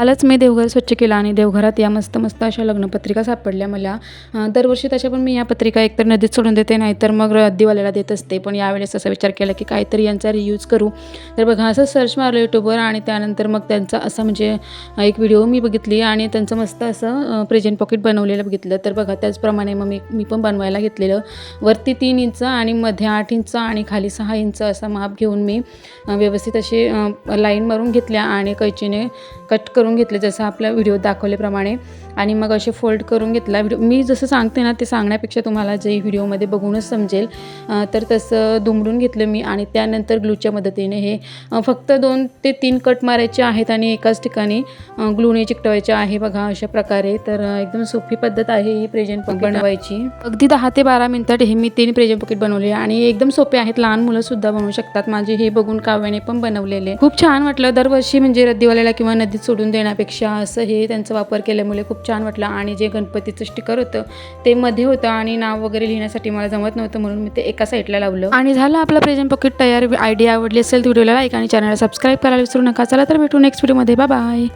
कालच मी देवघर स्वच्छ केलं आणि देवघरात या मस्त मस्त अशा लग्नपत्रिका सापडल्या मला. दरवर्षी तशा पण मी या पत्रिका एकतर नदीत सोडून देते नाहीतर मग दिवाळीला देत असते. पण यावेळेस असा विचार केला की काहीतरी यांचा रियूज करू. तर बघा असं सर्च मारलं यूट्यूबवर आणि त्यानंतर मग त्यांचा असं म्हणजे एक व्हिडिओ मी बघितली आणि त्यांचं मस्त असं प्रेझेंट पॉकेट बनवलेलं बघितलं. तर बघा त्याचप्रमाणे मग मी मी पण बनवायला घेतलेलं. वरती तीन इंच आणि मध्ये आठ इंच आणि खाली सहा इंच असा माप घेऊन मी व्यवस्थित अशी लाईन मारून घेतल्या आणि कैचीने कट करून घेतले जसं आपल्या व्हिडिओ दाखवल्याप्रमाणे. आणि मग असे फोल्ड करून घेतला. व्हिडिओ मी जसं सांगते ना ते सांगण्यापेक्षा तुम्हाला जे व्हिडिओमध्ये बघूनच समजेल. तर तसं दुमडून घेतलं मी आणि त्यानंतर ग्लूच्या मदतीने हे फक्त दोन ते तीन कट मारायचे आहेत आणि एकाच ठिकाणी ग्लूने चिकटवायचे आहे बघा अशा प्रकारे. तर एकदम सोपी पद्धत आहे ही प्रेझेंट पॉकेट बनवायची. अगदी दहा ते बारा मिनिटात हे मी तीन प्रेझेंट पॉकेट बनवले आणि एकदम सोपे आहेत. लहान मुलं सुद्धा बनवू शकतात. माझे हे बघून काव्याने पण बनवलेले. खूप छान वाटलं. दरवर्षी म्हणजे रद्दीवाल्याला किंवा नदीत सोडून देण्यापेक्षा असं हे त्यांचा वापर केल्यामुळे खूप छान वाटलं. आणि जे गणपतीचं स्टिकर होतं ते मध्ये होतं आणि नाव वगैरे लिहिण्यासाठी मला जमत नव्हतं म्हणून मी ते एका साईडला लावलं. आणि झालं आपलं प्रेझेंट पॉकेट तयार. आयडिया आवडली असेल तर व्हिडिओला लाईक आणि चॅनलला सबस्क्राईब करायला विसरू नका. चला तर भेटू नेक्स्ट व्हिडिओमध्ये बाय